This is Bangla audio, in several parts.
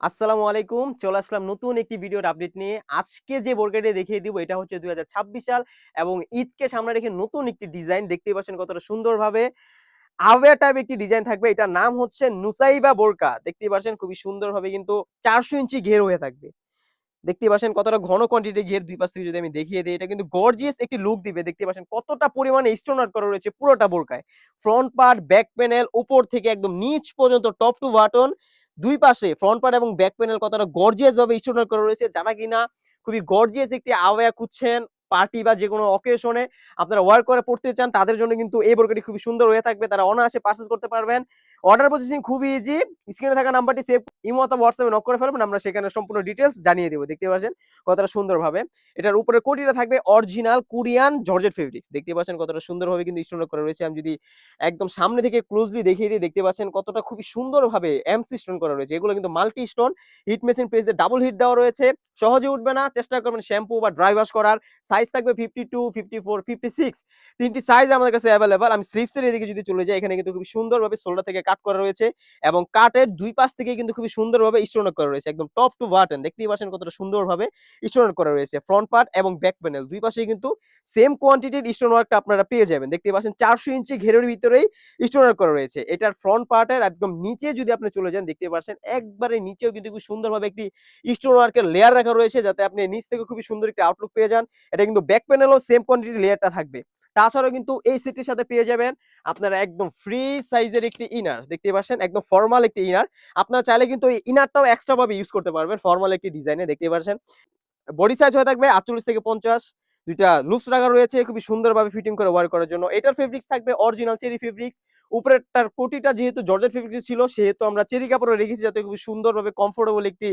আসসালামু আলাইকুম। চলে আসলাম নতুন একটি ভিডিওর আপডেট নিয়ে। আজকে যে বোরকাটি দেখিয়ে দিব এটা হচ্ছে ২০২৬ সাল এবং ঈদকে সামনে রেখে নতুন একটি ডিজাইন দেখতেই পাচ্ছেন কতটা সুন্দরভাবে আওয়া টাইপ একটি ডিজাইন থাকবে। এটার নাম হচ্ছে নুসাইবা বোরকা। দেখতেই পাচ্ছেন খুবই সুন্দরভাবে কিন্তু ৪০০ ইঞ্চি ঘের হয়ে থাকবে। দেখতেই পাচ্ছেন কতটা ঘন কোয়ান্টিটি ঘের ২ পাশ থেকে যদি আমি দেখিয়ে দেই, এটা কিন্তু গর্জিয়াস একটি লুক দিবে। দেখতে পাচ্ছেন কতটা পরিমাণে স্টোন করা রয়েছে পুরোটা বোরকায়। ফ্রন্ট পার্ট, ব্যাক প্যানেল উপর থেকে একদম নিচ পর্যন্ত টপ টু বাটন ২ পাশে ফ্রন্ট পার্ট এবং ব্যাক প্যানেল কতটা গর্জিয়াস ভাবে স্টোনার করা রয়েছে। যারা কিনা খুবই গর্জিয়াস একটি আওয়া খুঁজছেন পার্টি বা যেকোনো অকেশন এ আপনারা ওয়ার করে পড়তে চান, তাদের জন্য কিন্তু এই বোরকাটি খুবই সুন্দর হয়ে থাকবে। তারা অনায়াসে পারচেজ করতে পারবেন। অর্ডার প্রসেসিং খুবই ইজি। স্ক্রিনে থাকা নাম্বারটি সেভ ইমো অথবা হোয়াটসঅ্যাপে নক করে ফেলবেন। আমরা সেখানে সম্পূর্ণ ডিটেইলস জানিয়ে দেব। দেখতে পাচ্ছেন কতটা সুন্দরভাবে। এটার উপরে কোটিটা থাকবে অরিজিনাল কোরিয়ান জর্জেট ফেব্রিক্স। দেখতে পাচ্ছেন কতটা সুন্দরভাবে কিন্তু স্টোন ওয়ার্ক করা রয়েছে। আমি যদি একদম সামনে থেকে ক্লোজলি দেখিয়ে দিই, দেখতে পাচ্ছেন কতটা খুবই সুন্দরভাবে এমসি স্টোন করা রয়েছে। এগুলো কিন্তু multi stone heat machine press double heat দেওয়া রয়েছে। সহজে উঠবে না। চেষ্টা করবেন শ্যাম্পু বা ড্রাই ওয়াশ করার। সাইজ থাকবে 52, 54, 56 তিনটি সাইজ আমাদের কাছে এভেইলেবল। আমি স্লিভস এর এদিকে যদি চলে যাই এখানে কিন্তু খুবই সুন্দরভাবে শোল্ডার থেকে কাট করা রয়েছে এবং কাটের ২ পাশ থেকে কিন্তু খুবই সুন্দরভাবে স্টোন ওয়ার্ক করা রয়েছে। একদম টপ টু বাটন দেখতেই পাচ্ছেন কতটা সুন্দরভাবে স্টোন করা রয়েছে। ফ্রন্ট পার্ট এবং ব্যাক প্যানেল ২ পাশেই কিন্তু সেম কোয়ান্টিটির স্টোন ওয়ার্কটা আপনারা পেয়ে যাবেন। দেখতে পাচ্ছেন ৪০০ ইঞ্চি ঘেরের ভিতরেই স্টোন করা রয়েছে। এটার ফ্রন্ট পার্টের একদম নিচে যদি আপনি চলে যান দেখতে পাচ্ছেন একবারে নিচেও কিন্তু খুব সুন্দরভাবে একটি স্টোন ওয়ার্কের লেয়ার রাখা রয়েছে যাতে আপনি নিচ থেকে খুবই সুন্দর একটি আউটলুক পেয়ে যান। এটা কিন্তু ব্যাক প্যানেলও সেম কোয়ান্টিটির লেয়ারটা থাকবে। তাছাড়াও কিন্তু এই সেটটির সাথে পেয়ে যাবেন আপনারা একদম ফ্রি সাইজের একটি ইনার। দেখতে পাচ্ছেন একদম ফরমাল একটি ইনার। আপনারা চাইলে কিন্তু এই ইনারটাও এক্সট্রা ভাবে ইউজ করতে পারবেন। ফর্মাল একটি ডিজাইনে দেখতে পাচ্ছেন। বডি সাইজ হয়ে থাকবে ৪৮ থেকে ৫০ ২ টা লুপস রাখা রয়েছে খুবই সুন্দরভাবে ফিটিং করে ওয়ার করার জন্য। এটার ফেব্রিক্স থাকবে অরিজিনাল চেরি ফেব্রিক্স। উপরেরটার কোটিটা যেহেতু জর্জেট ফেব্রিক্স ছিল, সেহেতু আমরা চেরি কাপড়ে রেখেছি যাতে খুবই সুন্দরভাবে কমফোর্টেবল একটি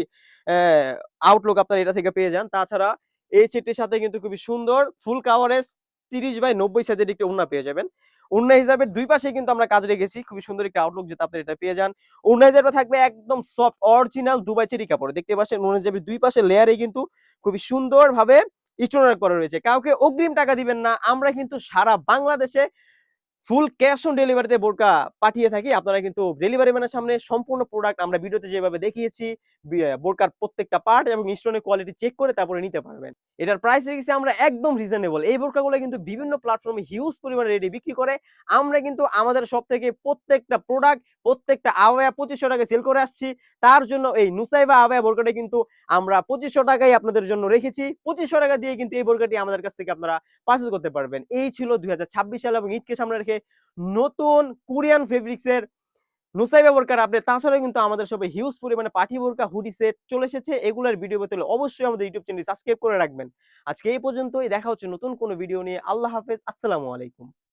আউটলুক আপনারা এটা থেকে পেয়ে যান। তাছাড়া এই সেটটির সাথে কিন্তু খুবই সুন্দর ফুল কাভারেজ ৩০ বাই ৯০ সাইজের একটি উন্না পেয়ে যাবেন। উন্না হিসাবে দুই পাশে কিন্তু আমরা কাজ রেখেছি। খুবই সুন্দর একটি আউটলুক যেটা আপনার এটা পেয়ে যান। উন্না হিসাবে থাকবে একদম সফট অরিজিনাল দুবাই চেরি কাপড়। দেখতে পাচ্ছেন উন্না হিসাবে দুই পাশে লেয়ারে কিন্তু খুবই সুন্দরভাবে স্টোনার করা রয়েছে। কাউকে অগ্রিম টাকা দিবেন না। আমরা কিন্তু সারা বাংলাদেশে ফুল ক্যাশ অন ডেলিভারিতে বোরকা পাঠিয়ে থাকি। আপনারা কিন্তু ডেলিভারি ম্যানের সামনে সম্পূর্ণ প্রোডাক্ট আমরা ভিডিওতে যেভাবে দেখিয়েছি বোরকার প্রত্যেকটা পার্ট এবং স্টোনের কোয়ালিটি চেক করে তারপরে নিতে পারবেন। এটার প্রাইস রেখেছি আমরা একদম রিজনেবল। এই বোরকাগুলো কিন্তু বিভিন্ন প্ল্যাটফর্মে হিউজ পরিমাণে রেটে বিক্রি করে। আমরা কিন্তু আমাদের সব থেকে প্রত্যেকটা প্রোডাক্ট, প্রত্যেকটা আওয়া পঁচিশশো টাকায় সেল করে আসছি। তার জন্য এই নুসাইবা আওয়া বোরকাটা কিন্তু আমরা পঁচিশশো টাকাই আপনাদের জন্য রেখেছি। পঁচিশশো টাকা দিয়ে কিন্তু এই বোরকাটি আমাদের কাছ থেকে আপনারা পারচেজ করতে পারবেন। এই ছিল ২০২৬ সাল এবং ঈদকে সামনে রেখে নতুন কোরিয়ান ফেব্রিক্স এর নুসাইবা বোরকার আপডেট। তাছাড়াও কিন্তু আমাদের সবাই হিউজ পরিমাণে পাঠি বোরকা, হুডি সেট চলে এসেছে। এগুলোর ভিডিও পেতে অবশ্যই আমাদের ইউটিউব চ্যানেল সাবস্ক্রাইব করে রাখবেন। আজকে এই পর্যন্তই দেখা হচ্ছে নতুন কোনো ভিডিও নিয়ে। আল্লাহ হাফেজ। আসসালামু আলাইকুম।